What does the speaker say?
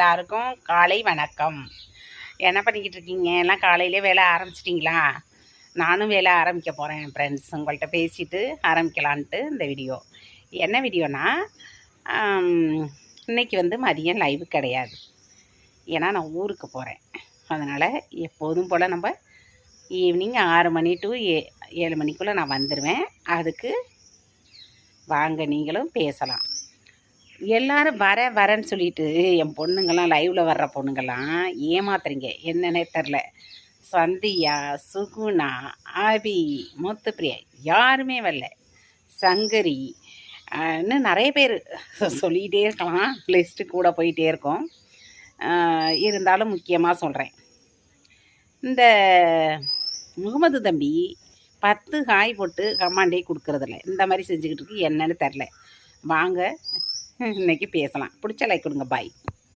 எல்லாருக்கும் காலை வணக்கம். என்ன பண்ணிக்கிட்டு இருக்கீங்க? எல்லாம் காலையிலே வேலை ஆரம்பிச்சிட்டிங்களா? நானும் வேலை ஆரம்பிக்க போகிறேன் ஃப்ரெண்ட்ஸ் உங்கள்கிட்ட பேசிட்டு ஆரம்பிக்கலான்ட்டு இந்த வீடியோ. என்ன வீடியோனா இன்னைக்கு வந்து மதியம் லைவ் கிடையாது. ஏன்னா நான் ஊருக்கு போகிறேன் அதனால் எப்போதும் போல் நம்ம ஈவினிங் ஆறு மணி டு ஏ ஏழு மணிக்குள்ளே நான் வந்துடுவேன் அதுக்கு வாங்க நீங்களும் பேசலாம். எல்லாரும் வர வரேன்னு சொல்லிட்டு என் பொண்ணுங்கள்லாம் லைவில் வர்ற பொண்ணுங்கள்லாம் ஏமாத்துறீங்க. என்னன்னே தெரில. சந்தியா சுகுணா ஆபி முத்துப்பிரியா யாருமே வரல. சங்கரி இன்னும் நிறைய பேர் சொல்லிகிட்டே இருக்கலாம். லிஸ்ட்டு கூட போயிட்டே இருக்கும். இருந்தாலும் முக்கியமாக சொல்கிறேன் இந்த முகமது தம்பி பத்து காய் போட்டு கமாண்டே கொடுக்குறதில்ல. இந்த மாதிரி செஞ்சுக்கிட்டு இருக்கு. என்னன்னு தெரில. வாங்க. இன்னைக்கு பேசலாம். பிடிச்ச லைக் கொடுங்க. பாய்